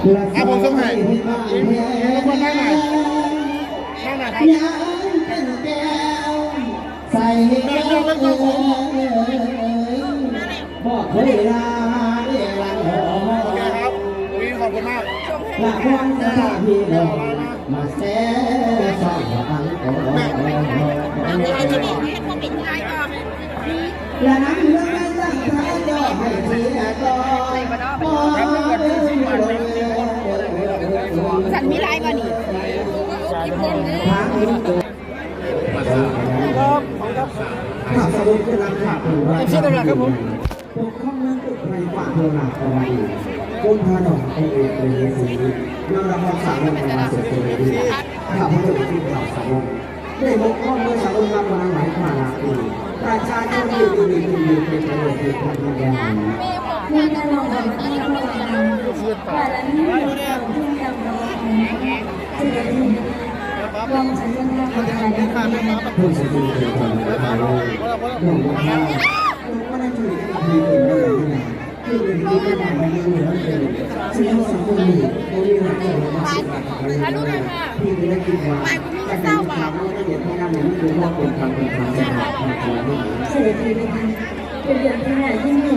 อะผมส่งให้ทุกคนนั่งหน่อยนั่งหน่อยครับยังเป็นแกวใส่แก้วบอกเวลาเรียรังหอโอเคครับอุ้ยขอบคุณมากละครสถานที่เรามาแซ่สร้างฟังโอ้และนั้นเรื่องนั้นตั้งท้ายยอดให้เสียก่อนพอเดินมาลง สันมีลายบ่นี่ ทางนี้ตัว ครับครับข่าวสรุปกำลังข่าวตัวว่าชื่ออะไรครับผมปกข้องนั้นตึกในฝ่าเทวนาคอยก้นพาดอกไอเอกเลยสีนำรางวัลสามรางวัลมาเสียตัวดีข่าวพระเดชที่ข่าวสาวได้บกข้องด้วยสาวงามมาหลายมาหลายปีประชาชนดีดีดีดีเป็นประโยชน์เป็นความดีงามมีการลงแบบที่เราทำแต่ละนี้เราที่จำเราสิ่งที่ ลองใช้ยังไงก็ได้เพื่อสมบูรณ์เป็นคนและมาเลยหนุ่มว่าว่านั่นคือดีเป็นอะไรที่ไหนที่เป็นที่เป็นอะไรที่เหนือเป็นสิ่งที่สังคมมีในเรื่องของการศึกษาที่เป็นนักกีฬาการเศร้าบาปและเด็กที่นั่นนั้นคือว่าเป็นความเป็นความสะอาดของคนนี้เศรษฐกิจเป็นเดือนที่ไหนที่มี